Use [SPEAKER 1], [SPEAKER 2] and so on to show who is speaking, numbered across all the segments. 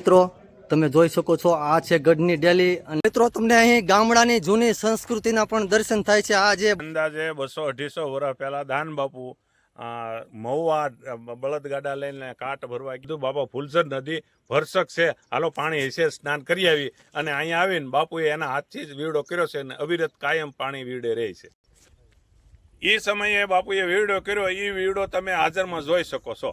[SPEAKER 1] મિત્રો તમે જોઈ શકો છો આ છે ગઢની ડેલી અને મિત્રો તમને અહીં ગામડાની જૂની સંસ્કૃતિના પણ દર્શન થાય છે. આ જે
[SPEAKER 2] અંદાજે બસો અઢીસો વર્ષ પહેલા દાન બાપુ મહુવા બળદગાડા લઈને કાટ ભરવા કીધું બાપા ફૂલસર નદી ભરસક છે. હાલો પાણી હશે સ્નાન કરી આવી. અને અહીંયા આવીને બાપુએ એના હાથથી જ વીડો કર્યો છે અને અવિરત કાયમ પાણી વીડે રહે છે. એ સમયે બાપુએ વીડો કર્યો. એ વીડો તમે હાજરમાં જોઈ શકો છો.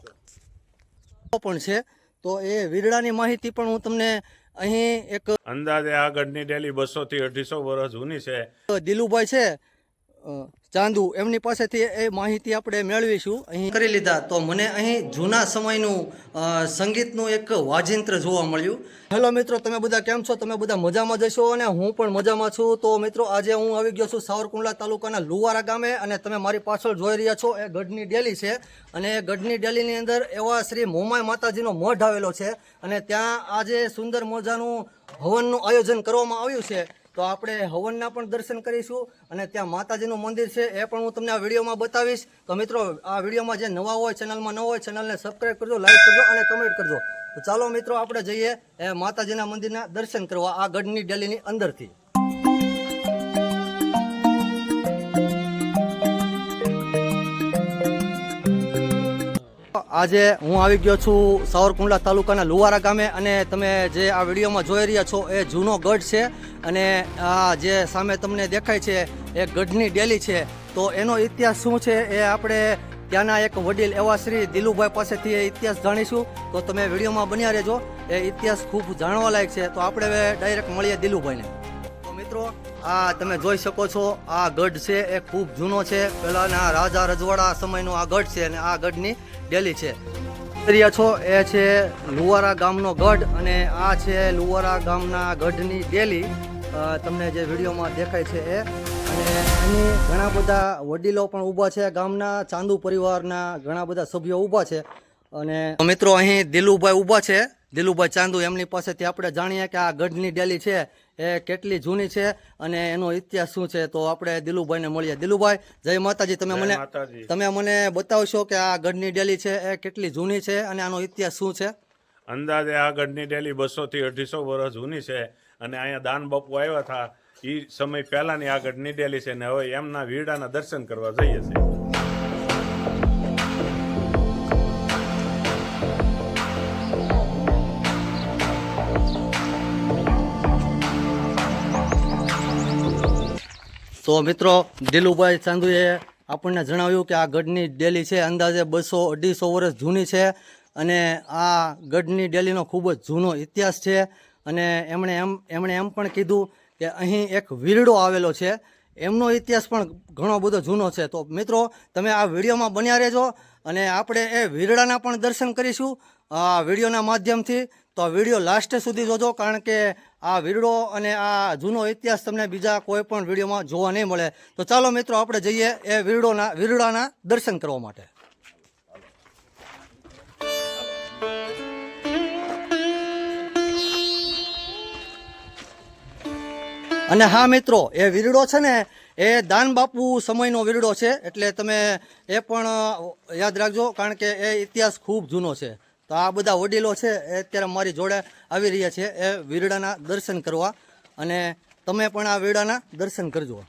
[SPEAKER 1] પણ છે તો એ વીરડાની માહિતી પણ હું તમને અહીં એક
[SPEAKER 2] અંદાજે આગળની ડેલી બસો થી અઢીસો વર્ષ જૂની છે.
[SPEAKER 1] દિલુભાઈ છે ચાંદુ, એમની પાસેથી એ માહિતી આપણે મેળવીશું. અહીં કરી લીધા. તો મને અહીં જૂના સમયનું સંગીતનું એક વાજિંત્ર જોવા મળ્યું. હેલો મિત્રો, તમે બધા કેમ છો? તમે બધા મજામાં જશો અને હું પણ મજામાં છું. તો મિત્રો, આજે હું આવી ગયો છું સાવરકુંડલા તાલુકાના લુવારા ગામે અને તમે મારી પાછળ જોઈ રહ્યા છો, એ ગઢની ડેલી છે. અને એ ગઢની ડેલીની અંદર એવા શ્રી મોમાય માતાજીનો મઢ આવેલો છે. અને ત્યાં આજે સુંદર મોજાનું હવનનું આયોજન કરવામાં આવ્યું છે. તો આપણે હવનના પણ દર્શન કરીશું અને ત્યાં માતાજીનું મંદિર છે, એ પણ હું તમને આ વિડીયોમાં બતાવીશ. તો મિત્રો, આ વિડીયોમાં જે નવા હોય, ચેનલમાં ન હોય, ચેનલને સબસ્ક્રાઈબ કરજો લાઈક કરજો અને કમેન્ટ કરજો. તો ચાલો મિત્રો, આપણે જઈએ એ માતાજીના મંદિરના દર્શન કરવા આ ગઢની ડેલીની અંદરથી. આજે હું આવી ગયો છું સાવરકુંડલા તાલુકાના લુવારા ગામે અને તમે જે આ વિડીયોમાં જોઈ રહ્યા છો એ જૂનો ગઢ છે અને આ જે સામે તમને દેખાય છે એ ગઢની ડેલી છે. તો એનો ઇતિહાસ શું છે એ આપણે ત્યાંના એક વડીલ એવા શ્રી દિલુભાઈ પાસેથી એ ઇતિહાસ જાણીશું. તો તમે વિડીયોમાં બન્યા રહેજો. એ ઇતિહાસ ખૂબ જાણવા લાયક છે. તો આપણે ડાયરેક્ટ મળીએ દિલુભાઈને. તો મિત્રો, આ તમે જોઈ શકો છો, આ ગઢ છે એ ખૂબ જૂનો છે. પહેલાના રાજા રજવાડા સમયનો આ ગઢ છે અને આ ગઢની ડેલી છે. રહ્યા છો, એ છે લુવારા ગામનો ગઢ અને આ છે લુવારા ગામના ગઢની ડેલી. તમને જે વિડીયોમાં દેખાય છે એ. અને એની ઘણા બધા વડીલો પણ ઊભા છે. ગામના ચાંદુ પરિવારના ઘણા બધા સભ્યો ઊભા છે. અને મિત્રો અહીં દિલુભાઈ ઊભા છે. દિલુભાઈ ચાંદુ એમની પાસેથી આપણે જાણીએ કે આ ગઢની ડેલી છે. એ કેટલી જૂની છે અને એનો ઇતિહાસ શું છે? તો આપણે દિલુભાઈને મળીએ. દિલુભાઈ જય માતાજી. તમે મને તમે મને બતાવશો કે આ ગઢની ડેલી છે એ કેટલી જૂની છે અને આનો ઇતિહાસ શું છે?
[SPEAKER 2] અંદાજે આ ગઢની ડેલી બસો થી અઢીસો વર્ષ જૂની છે અને અહીંયા દાન બાપુ આવ્યા હતા. એ સમય પહેલાની આ ગઢની ડેલી છે ને હવે એમના વીરડાના દર્શન કરવા જઈએ છીએ.
[SPEAKER 1] તો મિત્રો, દિલુભાઈ ચાંદુએ આપણને જણાવ્યું કે આ ગઢની ડેલી છે. અંદાજે બસો અઢીસો વર્ષ જૂની છે અને આ ગઢની ડેલીનો ખૂબ જ જૂનો ઇતિહાસ છે. અને એમણે એમ એમણે એમ પણ કીધું કે અહીં એક વીરડો આવેલો છે. એમનો ઇતિહાસ પણ ઘણો બધો જૂનો છે. તો મિત્રો, તમે આ વિડીયોમાં બન્યા રહેજો અને આપણે એ વીરડાના પણ દર્શન કરીશું. આ વિડીયોના માધ્યમથી તો વીડિયો લાસ્ટ સુધી જોજો, કારણ કે આ વીરડો અને આ જૂનો ઇતિહાસ તમને બીજા કોઈ પણ વિડીયોમાં જોવા નહીં મળે. તો ચાલો મિત્રો, આપણે જઈએ એ વીરડોના, વીરડાના દર્શન કરવા માટે. અને હા મિત્રો, એ વીરડો છે ને, એ દાન બાપુ સમયનો વીરડો છે, એટલે તમે એ પણ યાદ રાખજો, કારણ કે એ ઇતિહાસ ખૂબ જૂનો છે. તો આ બધા વડીલો છે એ અત્યારે મારી જોડે આવી રહ્યા છે. એ વીરડાના દર્શન કરવા અને તમે પણ આ વીરડાના દર્શન કરજો.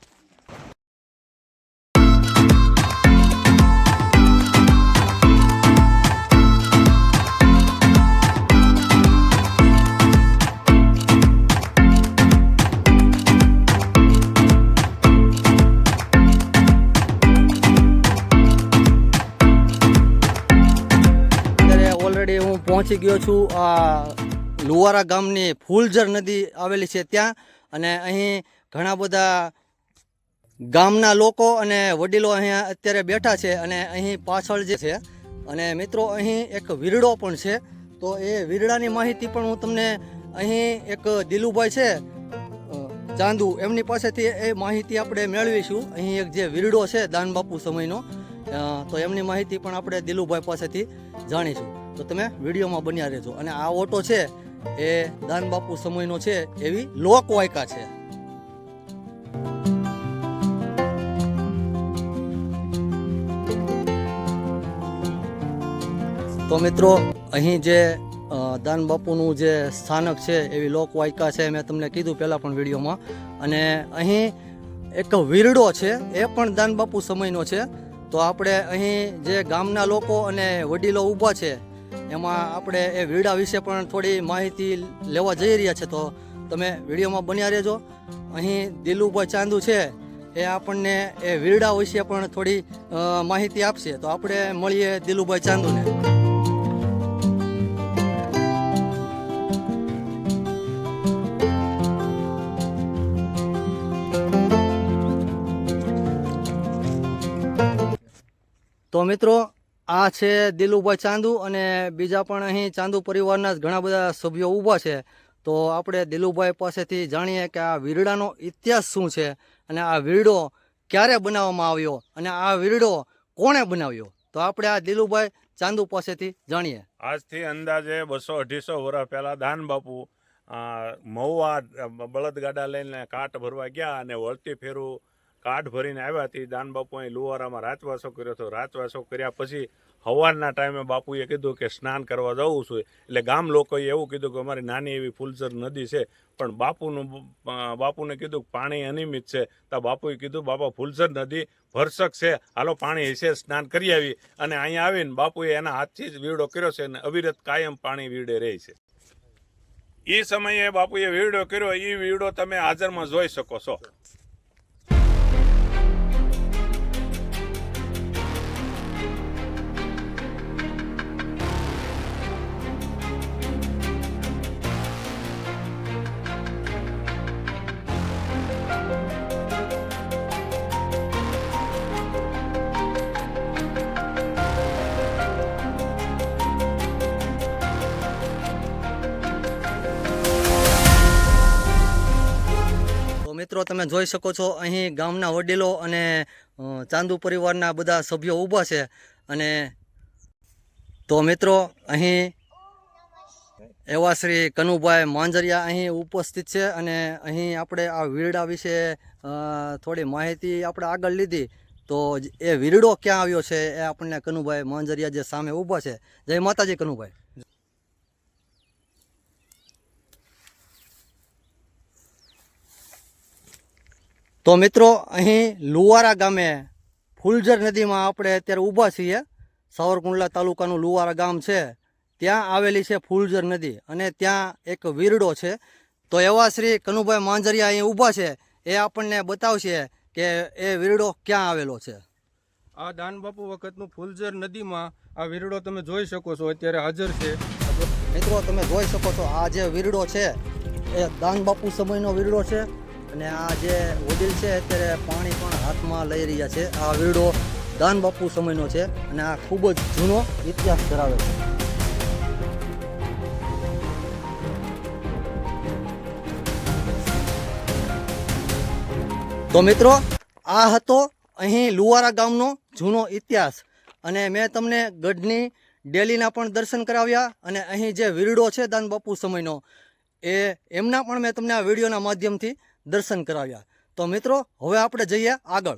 [SPEAKER 1] પહોંચી ગયો છું લુવારા ગામની ફૂલઝર નદી આવેલી છે ત્યાં. અને અહીં ઘણા બધા ગામના લોકો અને વડીલો અહીંયા અત્યારે બેઠા છે અને અહીં પાછળ જે છે. અને મિત્રો, અહીં એક વીરડો પણ છે. તો એ વીરડાની માહિતી પણ હું તમને અહીં એક દિલુભાઈ છે ચાંદુ, એમની પાસેથી એ માહિતી આપણે મેળવીશું. અહીં એક જે વીરડો છે દાનબાપુ સમયનો તો એમની માહિતી પણ આપણે દિલુભાઈ પાસેથી જાણીશું. તો તમે વિડીયોમાં બન્યા રહેજો. અને આ ઓટો છે, એ દાન બાપુ સમયનો છે, એવી લોકવાયકા છે. તો મિત્રો, અહીં જે દાન બાપુનું જે સ્થાનક છે, એવી લોકવાયકા છે, મેં તમને કીધું પહેલાં પણ વિડીયોમાં. અને અહીં એક વીરડો છે, એ પણ દાન બાપુ સમયનો છે. તો આપણે અહીં જે ગામના લોકો અને વડીલો ઊભા છે એમાં આપણે એ વીડા વિશે પણ થોડી માહિતી લેવા જઈ રહ્યા છે તો તમે વિડીયોમાં બન્યા રહેજો. અહીં દિલુભાઈ ચાંદુ છે, એ આપણને એ વીરડા વિશે પણ થોડી માહિતી આપશે. તો આપણે મળીએ દિલુભાઈ ચાંદુને. તો મિત્રો આ છે દિલુભાઈ ચાંદુ અને બીજા પણ અહીં ચાંદુ પરિવારના ઘણા બધા સભ્યો ઊભા છે. તો આપણે દિલુભાઈ પાસેથી જાણીએ કે આ વીરડાનો ઇતિહાસ શું છે અને આ વીરડો ક્યારે બનાવવામાં આવ્યો અને આ વીરડો કોણે બનાવ્યો? તો આપણે આ દિલુભાઈ ચાંદુ પાસેથી જાણીએ.
[SPEAKER 2] આજથી અંદાજે બસો અઢીસો વર્ષ પહેલાં દાન બાપુ મહુવા બળદગાડા લઈને કાટ ભરવા ગયા અને વળતી ફેરું કાઠ ભરીને આવ્યા તે દાન બાપુ અહીં લુવારામાં રાતવાસો કર્યો હતો. રાતવાસો કર્યા પછી હવારના ટાઈમે બાપુએ કીધું કે સ્નાન કરવા જવું છું. એટલે ગામ લોકોએ એવું કીધું કે અમારી નાની એવી ફૂલસર નદી છે. પણ બાપુનું બાપુને કીધું પાણી અનિયમિત છે. તો બાપુએ કીધું, બાપા ફૂલસર નદી ભરસક છે. હાલો, પાણી હશે, સ્નાન કરી આવી. અને અહીંયા આવીને બાપુએ એના હાથથી જ વીડો કર્યો છે અને અવિરત કાયમ પાણી વીડે રહે છે. એ સમયે બાપુએ વીડો કર્યો. એ વીડો તમે હાજરમાં જોઈ શકો છો.
[SPEAKER 1] મિત્રો, તમે જોઈ શકો છો, અહીં ગામના વડીલો અને ચાંદુ પરિવારના બધા સભ્યો ઊભા છે. અને તો મિત્રો, અહીં એવા શ્રી કનુભાઈ માંજરિયા અહીં ઉપસ્થિત છે અને અહીં આપણે આ વીરડા વિશે થોડી માહિતી આપણે આગળ લીધી. તો એ વીરડો ક્યાં આવ્યો છે એ આપણને કનુભાઈ માંજરિયા જે સામે ઊભા છે. જય માતાજી કનુભાઈ. તો મિત્રો અહીં લુવારા ગામે ફુલઝર નદીમાં આપણે અત્યારે ઊભા છીએ. સાવરકુંડલા તાલુકાનું લુવારા ગામ છે. ત્યાં આવેલી છે ફુલઝર નદી અને ત્યાં એક વીરડો છે. તો એવા શ્રી કનુભાઈ માંજરિયા અહીં ઊભા છે. એ આપણને બતાવશે કે એ વીરડો ક્યાં આવેલો છે.
[SPEAKER 3] આ દાન બાપુ વખતનું ફુલઝર નદીમાં આ વીરડો તમે જોઈ શકો છો અત્યારે હાજર છે.
[SPEAKER 1] મિત્રો તમે જોઈ શકો છો આ જે વીરડો છે એ દાન બાપુ સમયનો વીરડો છે. અને આ જે વડીલ છે, અત્યારે પાણી પણ હાથમાં લઈ રહ્યા છે. આ વીડો દાન બાપુ સમયનો છે અને આ ખૂબ જ જૂનો ઇતિહાસ ધરાવે છે. તો મિત્રો, આ હતો અહીં લુવારા ગામનો જૂનો ઇતિહાસ. અને મેં તમને ગઢની ડેલીના પણ દર્શન કરાવ્યા અને અહીં જે વીરડો છે દાન બાપુ સમયનો, એ એમના પણ મેં તમને આ વિડીયોના માધ્યમથી દર્શન કરાવ્યા. તો મિત્રો, હવે આપણે જઈએ આગળ.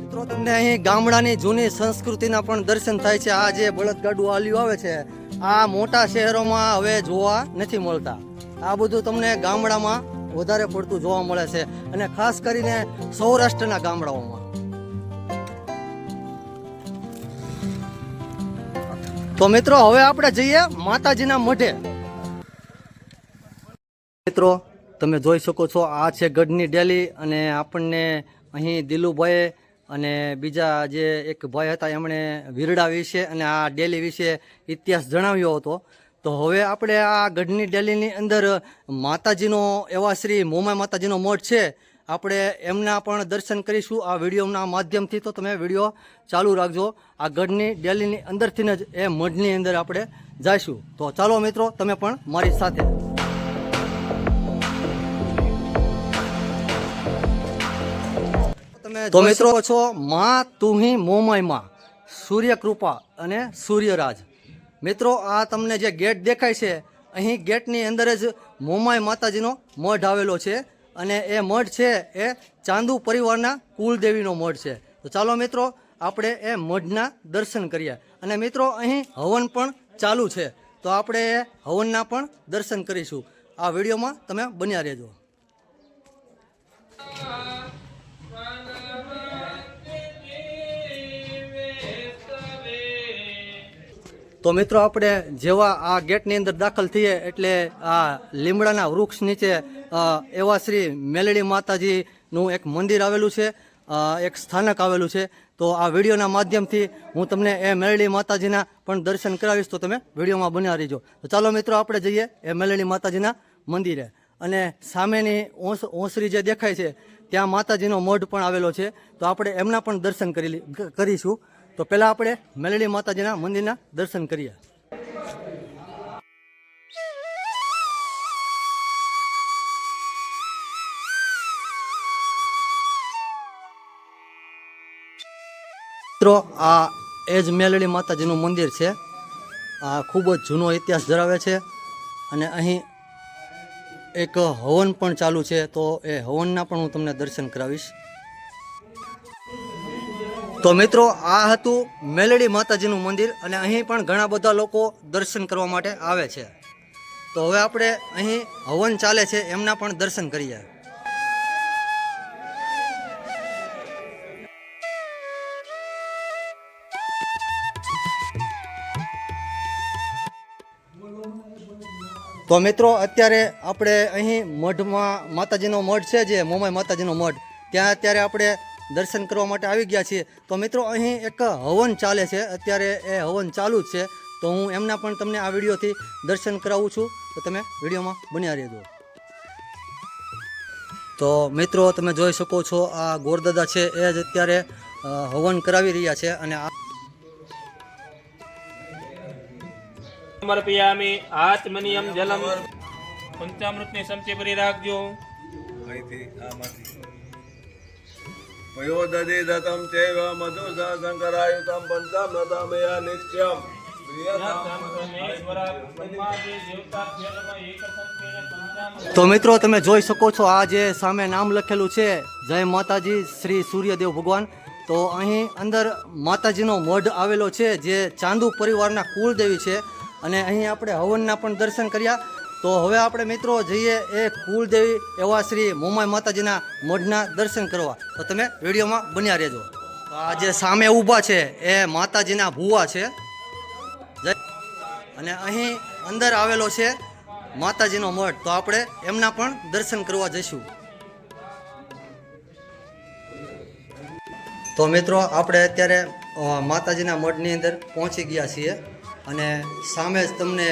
[SPEAKER 1] મિત્રો, તમને અહીં ગામડાની જૂની સંસ્કૃતિના પણ દર્શન થાય છે. આ જે બળદગાડું આલ્યું આવે છે, આ મોટા શહેરોમાં હવે જોવા નથી મળતા. આ બધું તમને ગામડામાં વધારે પડતું જોવા મળે છે. અને ખાસ કરીને સૌરાષ્ટ્રના ગામડાઓમાં. તો મિત્રો, હવે આપણે જઈએ માતાજીના મઢે. મિત્રો, તમે જોઈ શકો છો, આ છે ગઢની ડેલી અને આપણને અહીં દિલુભાઈ અને બીજા જે એક ભાઈ હતા, એમણે વીરડા વિશે અને આ ડેલી વિશે ઇતિહાસ જણાવ્યો હતો. તો હવે આપણે આ ગઢની ડેલીની અંદર માતાજીનો એવા શ્રી મોમાય માતાજીનો મઠ છે. આપણે એમના પણ દર્શન કરીશું આ વિડીયોના માધ્યમથી. તો તમે વીડિયો ચાલુ રાખજો. આ ગઢની ડેલીની અંદરથી જ એ મઢની અંદર આપણે જઈશું. તો ચાલો મિત્રો તમે પણ મારી સાથે. તો મિત્રો છો માં તુહી મોમાઈમાં સૂર્ય કૃપા અને સૂર્યરાજ. મિત્રો આ તમને જે ગેટ દેખાય છે અહીં ગેટની અંદર જ મોમાય માતાજીનો મઢ આવેલો છે. અને એ મઠ છે એ ચાંદુ પરિવારના કુલદેવીનો મઠ છે. તો ચાલો મિત્રો, આપણે એ મઢના દર્શન કરીએ. અને મિત્રો, અહીં હવન પણ ચાલુ છે. તો આપણે એ હવનના પણ દર્શન કરીશું. આ વિડીયોમાં તમે બન્યા રહેજો. તો મિત્રો આપણે જેવા આ ગેટની અંદર દાખલ થઈએ એટલે આ લીમડાના વૃક્ષ નીચે એવા શ્રી મેલડી માતાજીનું એક મંદિર આવેલું છે એક સ્થાનક આવેલું છે. તો આ વિડીયોના માધ્યમથી હું તમને એ મેલડી માતાજીના પણ દર્શન કરાવીશ, તો તમે વિડીયોમાં બન્યા રહીજો. તો ચાલો મિત્રો, આપણે જઈએ એ મેલડી માતાજીના મંદિરે. અને સામેની ઓસ, ઓસરી જે દેખાય છે, ત્યાં માતાજીનો મઢ પણ આવેલો છે. તો આપણે એમના પણ દર્શન કરી કરીશું. તો પહેલાં આપણે મેલડી માતાજીના મંદિરના દર્શન કરીએ. મિત્રો, આ એ જ મેલડી માતાજીનું મંદિર છે. આ ખૂબ જ જૂનો ઇતિહાસ ધરાવે છે અને અહીં એક હવન પણ ચાલુ છે, તો એ હવનના પણ હું તમને દર્શન કરાવીશ. તો મિત્રો, આ હતું મેલડી માતાજીનું મંદિર અને અહીં પણ ઘણા બધા લોકો દર્શન કરવા માટે આવે છે. તો હવે આપણે અહીં હવન ચાલે છે, એમના પણ દર્શન કરીએ. તો મિત્રો, અત્યારે આપણે અહીં મઢમાં માતાજીનો મઢ છે જે મોમાઈ માતાજીનો મઢ. ત્યાં અત્યારે આપણે દર્શન કરવા માટે આવી ગયા છીએ. તો મિત્રો અહીં એક હવન ચાલે છે. અત્યારે એ હવન ચાલુ જ છે. તો હું એમના પણ તમને આ વિડીયોથી દર્શન કરાવું છું. તો તમે વિડીયોમાં બન્યા રહેજો. તો મિત્રો તમે જોઈ શકો છો આ ગોરદાદા છે. એ જ અત્યારે હવન કરાવી રહ્યા છે અને આ
[SPEAKER 4] સમર્પયામી આત્મનિયમ જલમ. પંચામૃતની સંચય ભરી રાખજો.
[SPEAKER 5] અહીંથી આમાંથી પયોદધિ દત્તમ ચૈવ મધુ શંકરાયુતમ પંચામૃતમયા નિત્યમ
[SPEAKER 1] તો મિત્રો તમે જોઈ શકો છો આ જે સામે નામ લખેલું છે, જય માતાજી, શ્રી સૂર્યદેવ ભગવાન. તો અહીં અંદર માતાજીનો મઢ આવેલો છે, જે ચાંદુ પરિવારના કુળદેવી છે. અને અહીં આપણે હવનના પણ દર્શન કર્યા. તો હવે આપણે મિત્રો જઈએ એ કુળદેવી એવા શ્રી મોમાઈ માતાજીના મઢના દર્શન કરવા. તો તમે વિડીયોમાં બન્યા રહેજો. આ જે સામે ઊભા છે, એ માતાજીના ભુવા છે. અને અહીં અંદર આવેલો છે માતાજીનો મઠ તો આપણે એમના પણ દર્શન કરવા જઈશું. તો મિત્રો, આપણે અત્યારે માતાજીના મઢની અંદર પહોંચી ગયા છીએ. અને સામે જ તમને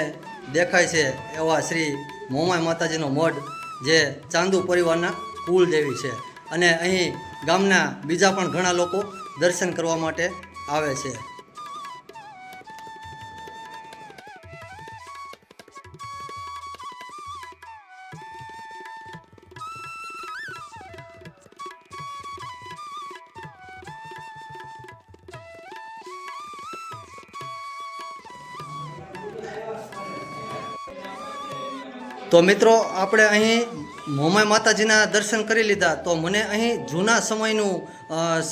[SPEAKER 1] દેખાય છે એવા શ્રી મોમાઈ માતાજીનો મઢ, જે ચાંદુ પરિવારના કુલદેવી છે. અને અહીં ગામના બીજા પણ ઘણા લોકો દર્શન કરવા માટે આવે છે. તો મિત્રો, આપણે અહીં મોમાઈ માતાજીના દર્શન કરી લીધા. તો મને અહીં જૂના સમયનું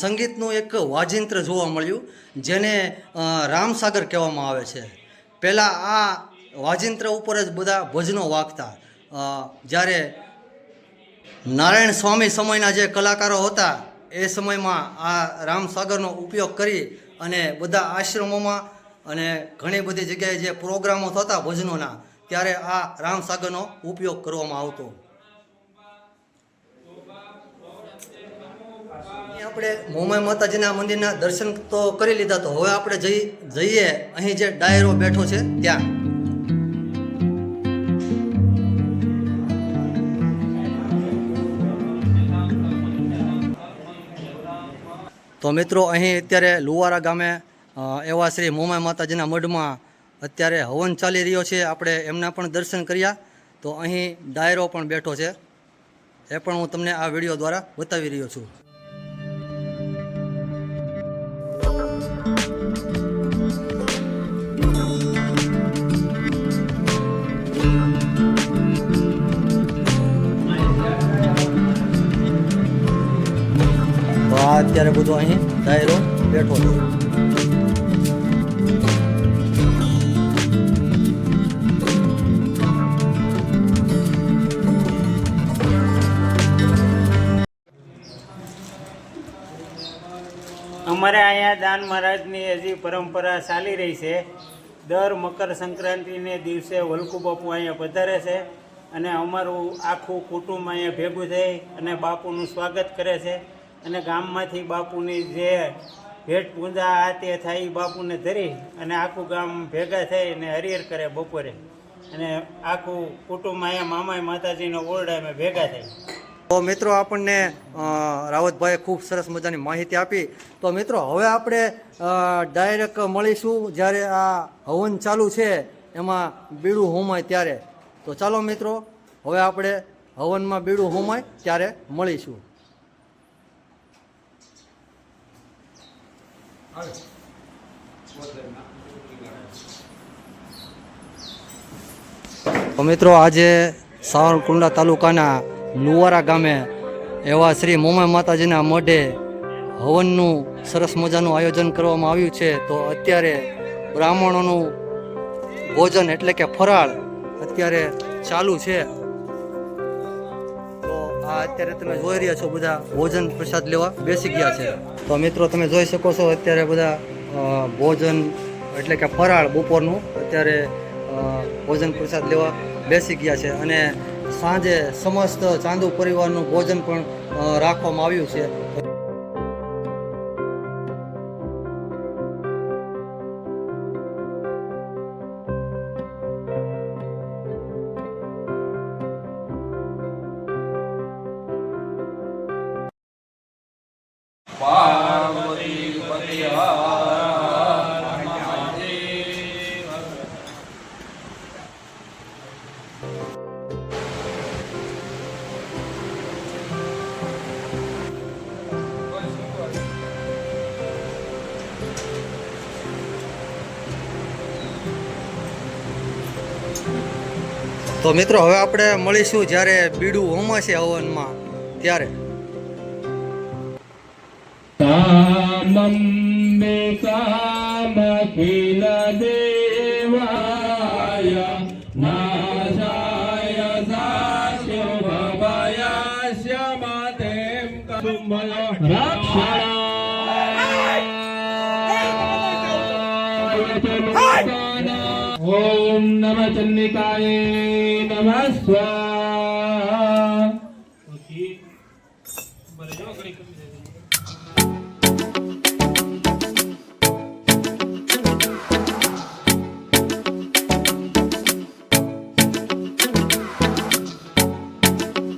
[SPEAKER 1] સંગીતનું એક વાજિંત્ર જોવા મળ્યું, જેને રામસાગર કહેવામાં આવે છે. પહેલાં આ વાજિંત્ર ઉપર જ બધા ભજનો વાગતા. જ્યારે નારાયણ સ્વામી સમયના જે કલાકારો હતા, એ સમયમાં આ રામસાગરનો ઉપયોગ કરી અને બધા આશ્રમોમાં અને ઘણી બધી જગ્યાએ જે પ્રોગ્રામો થતા ભજનોના ત્યારે આ રામસાગરનો ઉપયોગ કરવામાં આવતો. આપણે મોમાઈ માતાજીના મંદિરના દર્શન તો કરી લીધા તો હવે આપણે જઈ, જઈએ અહીં જે ડાયરો બેઠો છે ત્યાં. તો મિત્રો, અહીં અત્યારે લુવારા ગામે એવા શ્રી મોમાઈ માતાજીના મઢમાં અત્યારે હવન ચાલી રહ્યો છે, આપણે એમના પણ દર્શન કર્યા. તો અહીં ડાયરો પણ બેઠો છે. એ પણ હું તમને આ વીડિયો દ્વારા બતાવી રહ્યો છું. તો અત્યારે બધો અહીં ડાયરો બેઠો છું.
[SPEAKER 6] અમારે અહીંયા દાન મહારાજની હજી પરંપરા ચાલી રહી છે. દર મકર સંક્રાંતિને દિવસે વલકુ બાપુ અહીંયા પધારે છે અને અમારું આખું કુટુંબ અહીંયા ભેગું થઈ અને બાપુનું સ્વાગત કરે છે. અને ગામમાંથી બાપુની જે ભેટ પૂજા આ તે થાય એ બાપુને ધરી અને આખું ગામ ભેગા થઈ અને હરિહર કરે બપોરે. અને આખું કુટુંબ અહીંયા મામાય માતાજીનો ઓરડા અમે ભેગા થઈ.
[SPEAKER 1] તો મિત્રો આપણને રાવતભાઈએ ખૂબ સરસ મજાની માહિતી આપી. તો મિત્રો, હવે આપણે ડાયરેક્ટ મળીશું જ્યારે આ હવન ચાલુ છે, એમાં બીડું હોમાય ત્યારે. તો ચાલો મિત્રો, હવે આપણે હવનમાં બીડું હોમાય ત્યારે મળીશું. મિત્રો, આજે સાવરકુંડલા તાલુકાના લુવારા ગામે એવા શ્રી મોમા માતાજીના મોઢે હવનનું સરસ મજાનું આયોજન કરવામાં આવ્યું છે. તો અત્યારે બ્રાહ્મણોનું ભોજન એટલે કે ફરાળ અત્યારે ચાલુ છે. તો આ અત્યારે તમે જોઈ રહ્યા છો બધા ભોજન પ્રસાદ લેવા બેસી ગયા છે. તો મિત્રો તમે જોઈ શકો છો અત્યારે બધા ભોજન એટલે કે ફરાળ બપોરનું અત્યારે ભોજન પ્રસાદ લેવા બેસી ગયા છે. અને સાંજે સમસ્ત ચાંદુ પરિવારનું ભોજન પણ રાખવામાં આવ્યું છે. તો મિત્રો હવે આપણે મળીશું જ્યારે બીડું હોમાશે હવનમાં. ત્યારે.
[SPEAKER 5] ભવાય શ્યામાદેમ કુંભય
[SPEAKER 4] ઓમ નમઃ ચંડિકાય નમઃ સ્વા